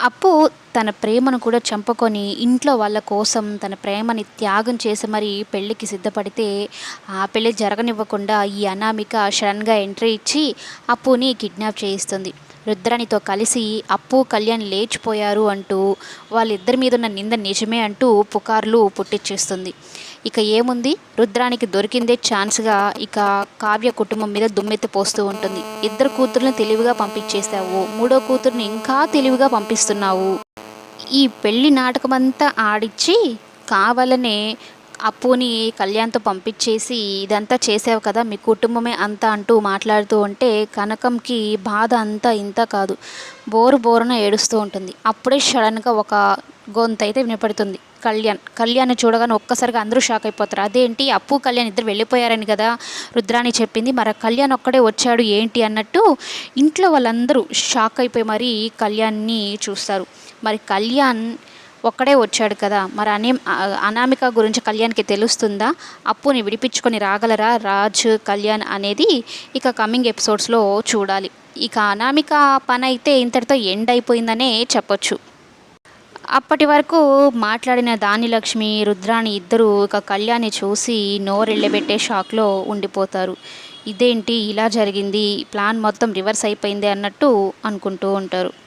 అప్పు తన ప్రేమను కూడా చంపుకొని ఇంట్లో వాళ్ళ కోసం తన ప్రేమని త్యాగం చేసి మరి పెళ్ళికి సిద్ధపడితే ఆ పెళ్ళి జరగనివ్వకుండా ఈ అనామిక షడన్గా ఎంట్రీ ఇచ్చి అప్పుని కిడ్నాప్ చేయిస్తుంది. రుద్రాణితో కలిసి అప్పు కళ్యాణ్ లేచిపోయారు అంటూ వాళ్ళిద్దరి మీద ఉన్న నింద నిజమే అంటూ పుకార్లు పుట్టించేస్తుంది ఇక ఏముంది? రుద్రానికి దొరికిందే ఛాన్స్గా ఇక కావ్య కుటుంబం మీద దుమ్మెత్తి పోస్తూ ఉంటుంది. ఇద్దరు కూతుర్ని తెలివిగా పంపించేసావు మూడో కూతుర్ని ఇంకా తెలివిగా పంపిస్తున్నావు. ఈ పెళ్ళి నాటకమంతా ఆడిచ్చి కావాలనే అప్పుని కళ్యాణ్తో పంపించేసి ఇదంతా చేసావు కదా మీ కుటుంబమే అంతా అంటూ మాట్లాడుతూ ఉంటే కనకంకి బాధ అంతా ఇంత కాదు. బోరు బోరున ఏడుస్తూ ఉంటుంది. అప్పుడే సడన్గా ఒక గొంత అయితే వినపడుతుంది. కళ్యాణ్ కళ్యాణ్ చూడగానే ఒక్కసారిగా అందరూ షాక్ అయిపోతారు. అదేంటి? అప్పు కళ్యాణ్ ఇద్దరు వెళ్ళిపోయారని కదా రుద్రాణి చెప్పింది. మరి కళ్యాణ్ ఒక్కడే వచ్చాడు ఏంటి అన్నట్టు ఇంట్లో వాళ్ళందరూ షాక్ అయిపోయి మరి కళ్యాణ్ని చూస్తారు. మరి కళ్యాణ్ ఒక్కడే వచ్చాడు కదా మరి అనే అనామిక గురించి కళ్యాణ్కి తెలుస్తుందా? అప్పుని విడిపించుకొని రాగలరా రాజ్ కళ్యాణ్ అనేది ఇక కమింగ్ ఎపిసోడ్స్లో చూడాలి. ఇక అనామిక పని అయితే ఇంతటితో ఎండ్ అయిపోయిందనే చెప్పొచ్చు. అప్పటి వరకు మాట్లాడిన దానిలక్ష్మి రుద్రాణి ఇద్దరు ఇక కళ్యాణి చూసి నోరెళ్ళబెట్టే షాక్లో ఉండిపోతారు. ఇదేంటి? ఇలా జరిగింది. ప్లాన్ మొత్తం రివర్స్ అయిపోయింది అన్నట్టు అనుకుంటూ ఉంటారు.